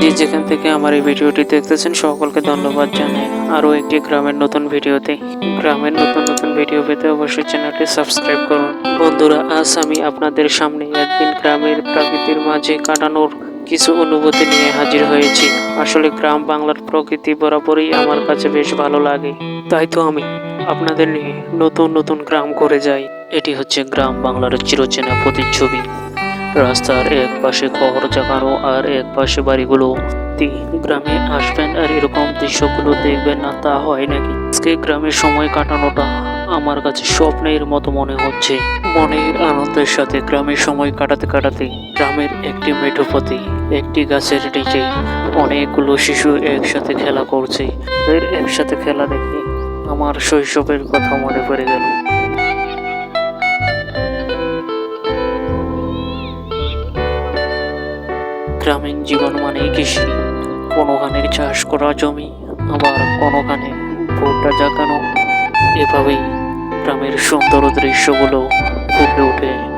যে যেখান থেকে আমার এই ভিডিওটি দেখতেছেন, সকলকে ধন্যবাদ জানাই। আরও একটি গ্রামের নতুন ভিডিওতে। গ্রামের নতুন নতুন ভিডিও পেতে অবশ্যই চ্যানেলটি সাবস্ক্রাইব করুন। বন্ধুরা, আজ আমি আপনাদের সামনে একদিন গ্রামের প্রাকৃতির মাঝে কাটানোর কিছু অনুভূতি নিয়ে হাজির হয়েছি। আসলে গ্রাম বাংলার প্রকৃতি বরাবরই আমার কাছে বেশ ভালো লাগে। তাই তো আমি আপনাদের নিয়ে নতুন নতুন গ্রাম করে যাই। এটি হচ্ছে গ্রাম বাংলার চিরচেনা প্রতিচ্ছবি। রাস্তার এক পাশে খবর জাগানো আর এক পাশে বাড়িগুলো। গ্রামে আসবেন আর এরকম দৃশ্যগুলো দেখবেন না, তা হয় নাকি? আজকে গ্রামের সময় কাটানোটা আমার কাছে স্বপ্নের মতো মনে হচ্ছে। মনের আনন্দের সাথে গ্রামের সময় কাটাতে কাটাতে গ্রামের একটি মেঠোপতি একটি গাছের নিচে অনেকগুলো শিশু একসাথে খেলা করছে। এর একসাথে খেলা দেখে আমার শৈশবের কথা মনে পড়ে গেল। গ্রামীণ জীবন মানেই কৃষি। কোনোখানে চাষ করা জমি, আবার কোনোখানে ভোটটা জাগানো। এভাবেই গ্রামের সুন্দর দৃশ্যগুলো ফুটে ওঠে।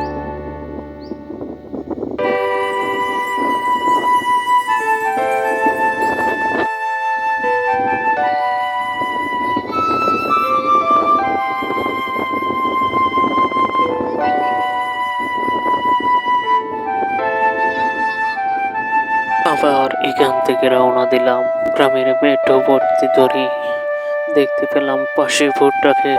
আবার এখান থেকে রওনা দিলাম। গ্রামের মেঠো ভর্তি ধরি দেখতে পেলাম পাশে ভুট্টা খেয়ে